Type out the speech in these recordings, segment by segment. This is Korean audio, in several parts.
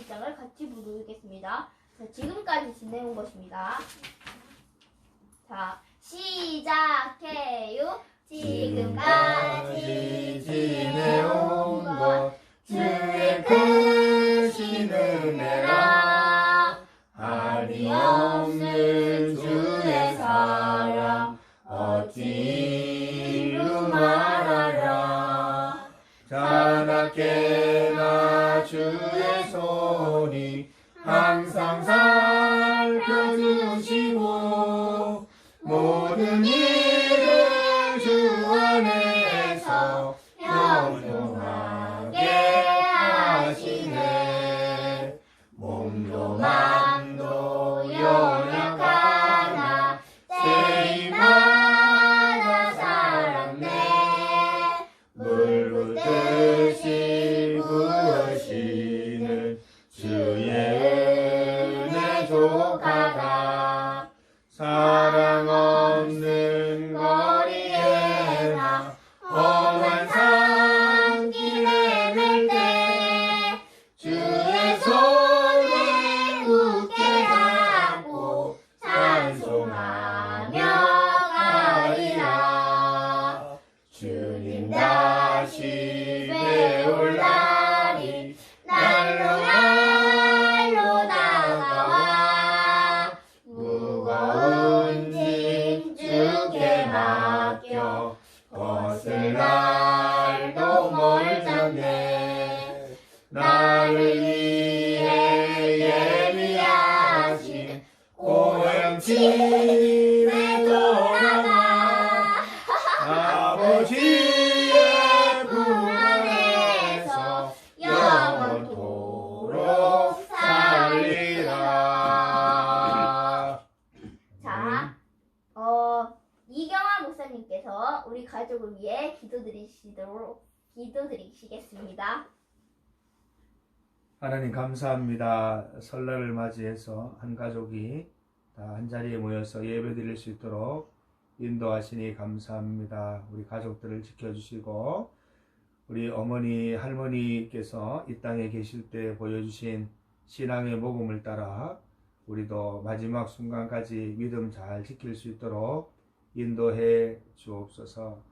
11장을 같이 부르겠습니다. 자, 지금까지 지내온 것입니다. 자, 시작해요. 지금까지 지내온 것 주의 크신 은혜라 한이 없는 주의 사랑 어찌 이루 말하랴 자나깨나 주 의손 나를 위해 예비하신 고향 집에 돌아가 아버지의 품 안에서 영원토록 살리라 자, 어, 이경화 목사님께서 우리 가족을 위해 기도드리시도록 기도드리시겠습니다. 하나님 감사합니다. 설날을 맞이해서 한 가족이 다 한 자리에 모여서 예배 드릴 수 있도록 인도하시니 감사합니다. 우리 가족들을 지켜주시고 우리 어머니 할머니께서 이 땅에 계실 때 보여주신 신앙의 모범을 따라 우리도 마지막 순간까지 믿음 잘 지킬 수 있도록 인도해 주옵소서.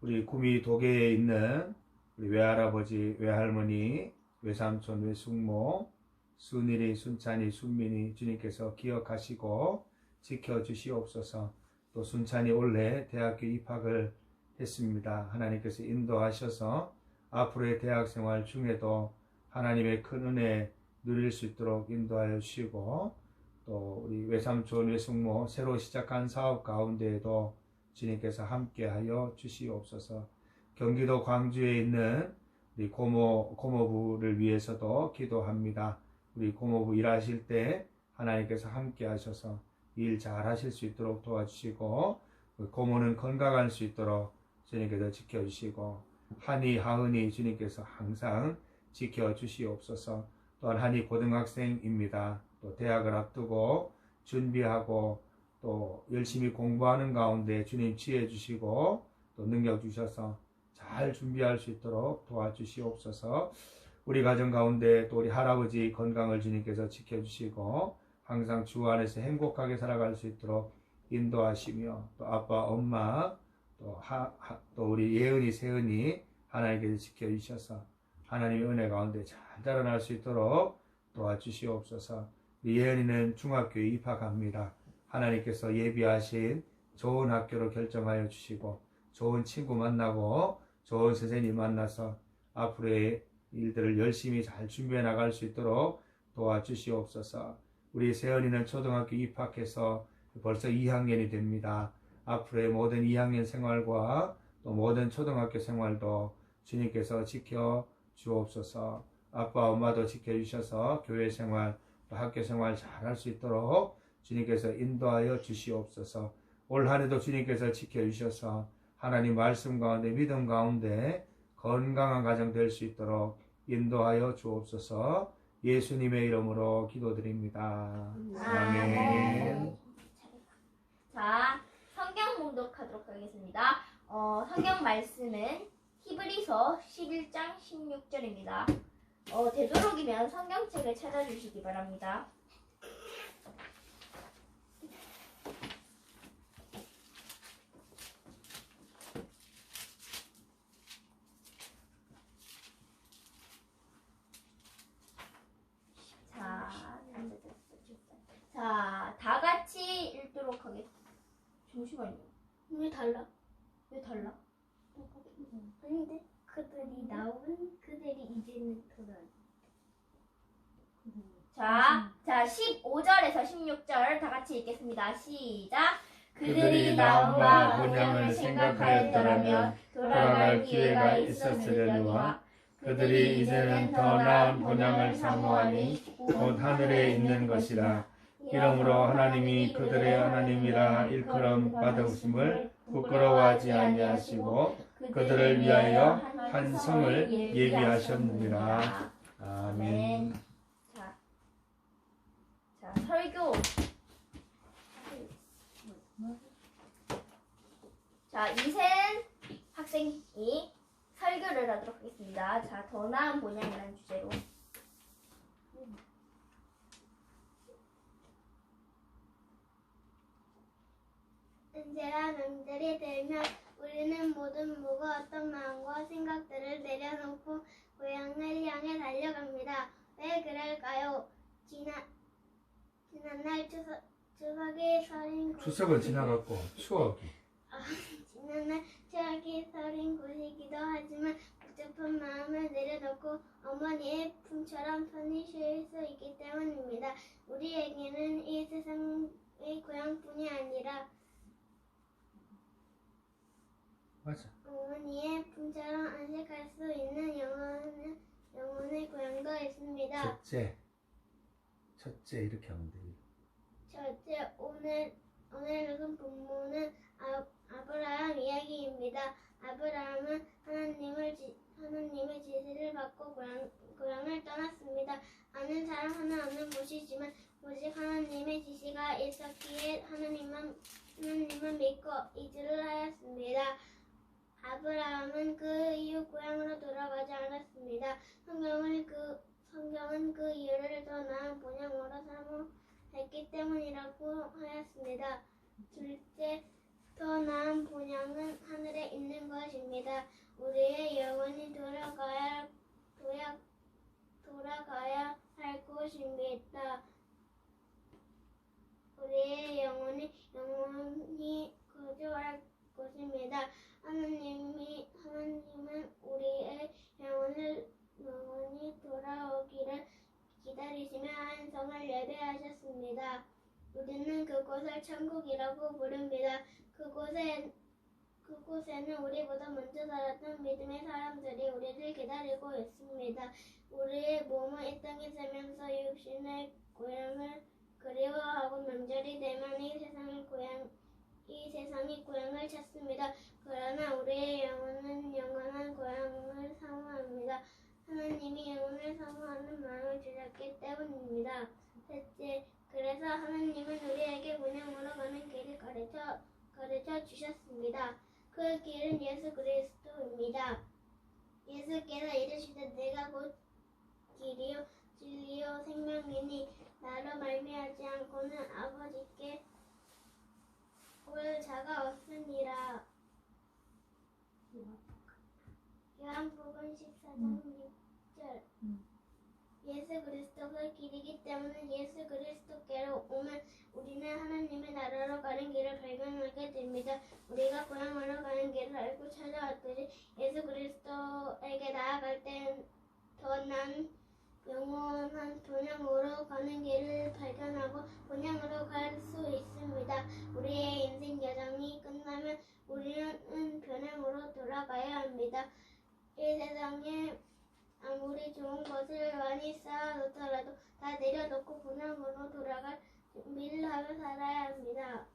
우리 구미 도계에 있는 우리 외할아버지, 외할머니, 외삼촌, 외숙모, 순일이, 순찬이, 순민이 주님께서 기억하시고 지켜주시옵소서. 또 순찬이 올해 대학교 입학을 했습니다. 하나님께서 인도하셔서 앞으로의 대학 생활 중에도 하나님의 큰 은혜 누릴 수 있도록 인도하여 주시고 또 우리 외삼촌, 외숙모 새로 시작한 사업 가운데에도 주님께서 함께하여 주시옵소서. 경기도 광주에 있는 우리 고모 고모부를 위해서도 기도합니다. 우리 고모부 일하실 때 하나님께서 함께 하셔서 일 잘 하실 수 있도록 도와주시고 고모는 건강할 수 있도록 주님께서 지켜주시고 한이 하은이 주님께서 항상 지켜주시옵소서 또한 한이 고등학생입니다. 또 대학을 앞두고 준비하고 또 열심히 공부하는 가운데 주님 지혜 주시고 또 능력 주셔서 잘 준비할 수 있도록 도와주시옵소서. 우리 가정 가운데 또 우리 할아버지 건강을 주님께서 지켜주시고 항상 주 안에서 행복하게 살아갈 수 있도록 인도하시며 또 아빠, 엄마, 또, 하, 하- 또 우리 예은이, 세은이 하나님께서 지켜주셔서 하나님의 은혜 가운데 잘 자라날 수 있도록 도와주시옵소서. 우리 예은이는 중학교에 입학합니다. 하나님께서 예비하신 좋은 학교로 결정하여 주시고 좋은 친구 만나고 좋은 선생님 만나서 앞으로의 일들을 열심히 잘 준비해 나갈 수 있도록 도와주시옵소서. 우리 세연이는 초등학교 입학해서 벌써 2학년이 됩니다. 앞으로의 모든 2학년 생활과 또 모든 초등학교 생활도 주님께서 지켜 주옵소서. 아빠, 엄마도 지켜 주셔서 교회 생활, 또 학교 생활 잘 할 수 있도록 주님께서 인도하여 주시옵소서. 올 한해도 주님께서 지켜 주셔서 하나님 말씀 가운데 믿음 가운데 건강한 가정 될 수 있도록 인도하여 주옵소서. 예수님의 이름으로 기도드립니다. 아멘. 자, 성경 봉독하도록 하겠습니다. 어, 성경 말씀은 히브리서 11장 16절입니다. 어, 되도록이면 성경책을 찾아주시기 바랍니다. 자, 자, 다 같이 읽도록 하겠습니다. 잠시만요. 왜 달라? 왜 달라? 아닌데 그들이 나온 그들이 이제는 돌아. 자, 자, 15절에서 16절 다 읽겠습니다. 시작. 그들이 나음과 본향을 생각하였더라면 돌아갈 기회가 있었으려니와 그들이 이제는 더 나은 본향을 사모하니 곧 하늘에 있는 것이라 이러므로 하나님이 그들의 하나님이라 일컬음 받으심을 부끄러워하지 아니하시고 그들을 위하여 한 성을 예비하셨느니라 아멘 자, 자 설교. 자, 이센 학생이 설교를 하도록 하겠습니다. 자, 더 나은 본향이라는 주제로. 언제나 명절이 되면 우리는 모든 무거웠던 마음과 생각들을 내려놓고 고향을 향해 달려갑니다. 왜 그럴까요? 지난 지난날 추석 추석이 곳 추석은 지나갔고 추억이 지난날 추억이 서린 곳이기도 하지만 복잡한 마음을 내려놓고 어머니의 품처럼 편히 쉴 수 있기 때문입니다. 우리에게는 이 세상의 고향뿐이 아니라 맞아 어머니의 품처럼 안식할 수 있는 영원한 영혼의 고향도 있습니다. 첫째 첫째 이렇게 하면 돼 첫째 오늘 오늘 읽은 본문은 아, 아브라함 이야기입니다. 아브라함은 하나님을 지, 하나님의 지시를 받고 고향, 고향을 떠났습니다. 아는 사람 하나 없는 곳이지만 오직 하나님의 지시가 있었기에 하나님만 하나님만 믿고 이주를 하였습니다. 아브라함은 그 이후 고향으로 돌아가지 않았습니다. 성경을 그 성경은 그 이유를 더 나은 본향으로 사모했기 때문이라고 하였습니다. 둘째, 더 나은 본향은 하늘에 있는 것입니다. 우리의 영혼이 돌아가야 도야, 돌아가야 할 곳입니다. 우리의 영혼이 영원히 거주할 곳입니다. 하나님이 하나님은 우리의 영혼을 영원히 돌아오기를 기다리시며 한 성을 예배하셨습니다. 우리는 그곳을 천국이라고 부릅니다. 그곳에 그곳에는 우리보다 먼저 살았던 믿음의 사람들이 우리를 기다리고 있습니다. 우리의 몸은 이 땅에 살면서 육신의 고향을 그리워하고 명절이 되면 이 세상의 고향 이 세상의 고향을 찾습니다. 그러나 우리의 영혼은 영원한 고향을 사모합니다. 하나님이 영혼을 사모하는 마음을 주셨기 때문입니다. 셋째, 그래서 하나님은 우리에게 본향으로 가는 길을 가르쳐 가르쳐 주셨습니다. 그 길은 예수 그리스도입니다. 예수께서 이르시되 내가 곧 길이요 진리요 생명이니 나로 말미하지 않고는 아버지께 올 자가 없으니라. 요한복음 14장 6절 예수 그리스도가 길이기 때문에 예수 그리스도께로 오면 우리는 하나님의 나라로 가는 길을 발견하게 됩니다. 우리가 고향으로 가는 알고 찾아왔듯이 예수 그리스도에게 나아갈 때더난 영원한 본향으로 가는 길을 발견하고 본향으로 갈 수 있습니다. 우리의 인생 여정이 끝나면 우리는 변향으로 돌아가야 합니다. 이 세상에 아무리 좋은 것을 많이 쌓아놓더라도 다 내려놓고 본향으로 돌아갈 준비를 하며 살아야 합니다.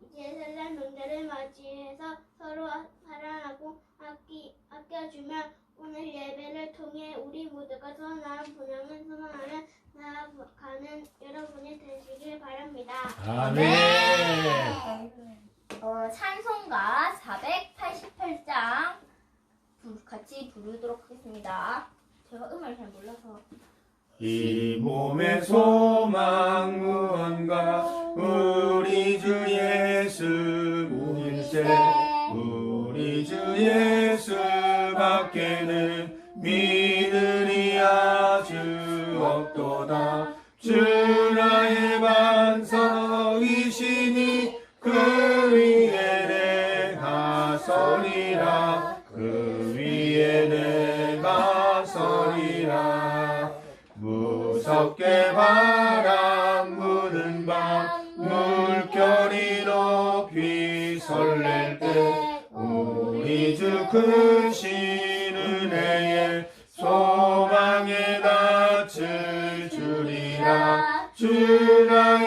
이제 설날 명절을 맞이해서 서로 사랑하고 아끼, 아껴주며 오늘 예배를 통해 우리 모두가 더 나은 본향을 소망하며 나아가는 여러분이 되시길 바랍니다. 아멘 어, 찬송가 488장 같이 부르도록 하겠습니다. 제가 음을 잘 몰라서. 이 몸의 소망 무언가 크신 은혜에 소망에 낯을 주리라. 주나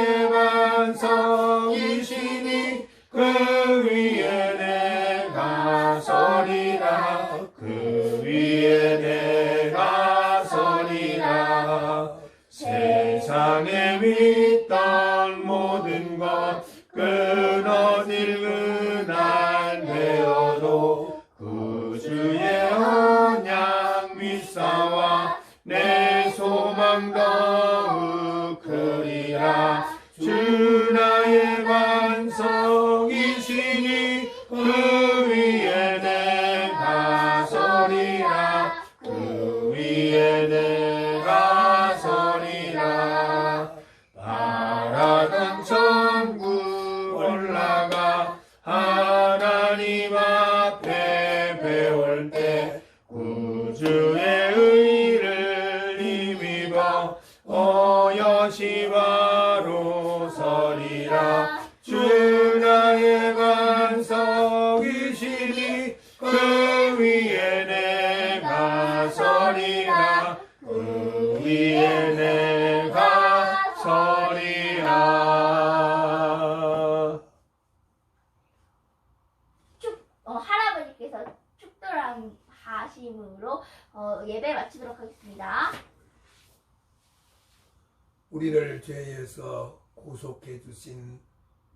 우리를 죄에서 구속해 주신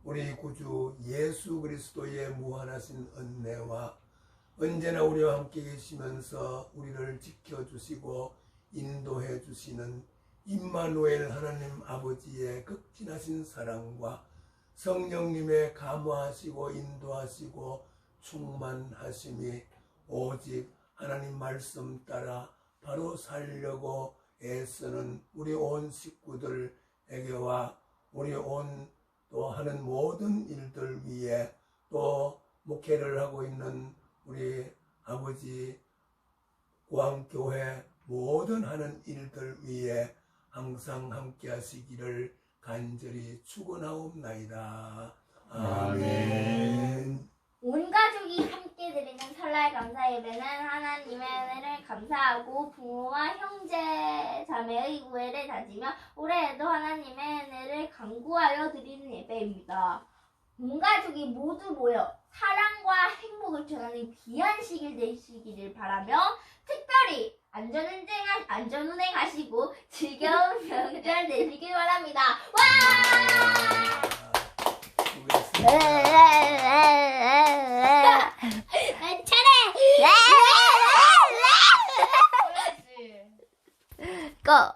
우리 구주 예수 그리스도의 무한하신 은혜와 언제나 우리와 함께 계시면서 우리를 지켜 주시고 인도해 주시는 임마누엘 하나님 아버지의 극진하신 사랑과 성령님의 감화하시고 인도하시고 충만하심이 오직 하나님 말씀 따라 바로 살려고 애쓰는 우리 온 식구들에게와 우리 온 또 하는 모든 일들 위에 또 목회를 하고 있는 우리 아버지 구항교회 모든 하는 일들 위에 항상 함께 하시기를 간절히 축원하옵나이다. 아멘. 온 가족이 함께 드리는 설날 감사 예배는 하나님의 은혜를 감사하고 부모와 형제 자매의 구애를 다지며 올해에도 하나님의 은혜를 강구하여 드리는 예배입니다. 온 가족이 모두 모여 사랑과 행복을 전하는 귀한 시길 되시기를 바라며 특별히 안전운행, 안전운행하시고 즐거운 명절 되시길 바랍니다. 와! 차례. 고!